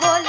bola.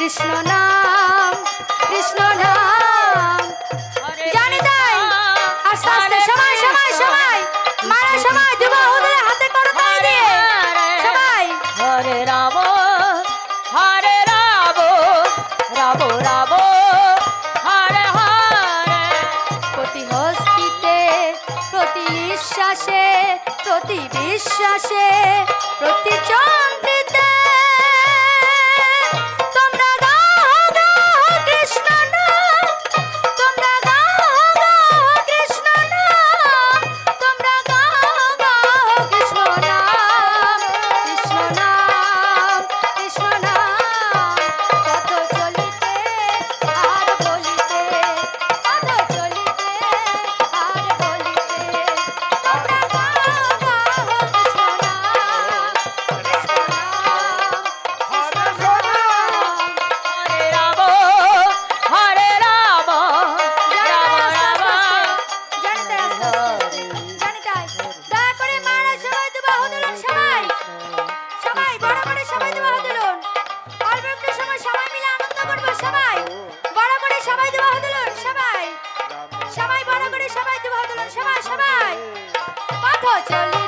Krishna নাম বিশ্বাসে প্রতি চলে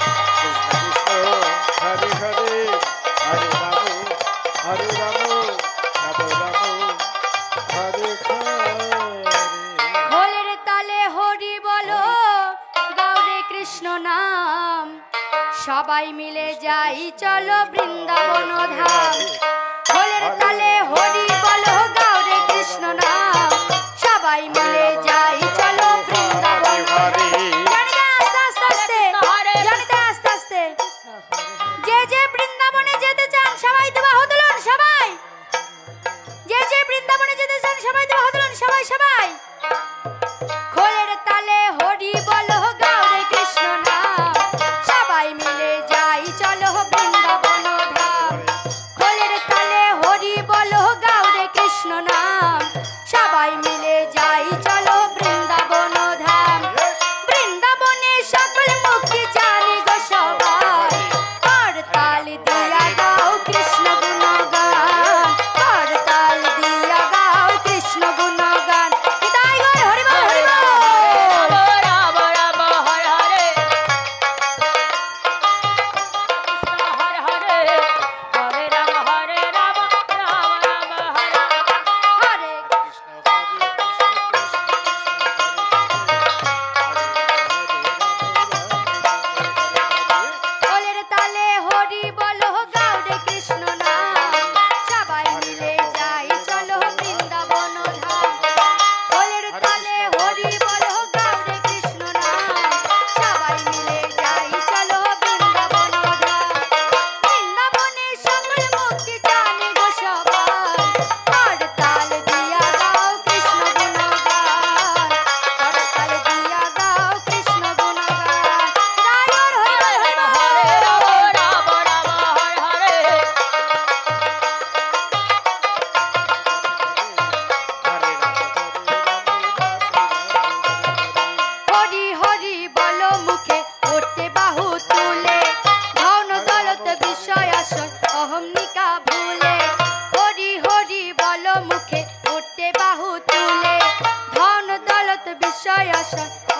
সবাই মিলে যাই চলো বৃন্দাবন ধাম। হলের তালে হরি। গাও গাউরে কৃষ্ণ নাম। সবাই মিলে যাই চলো shy, shy.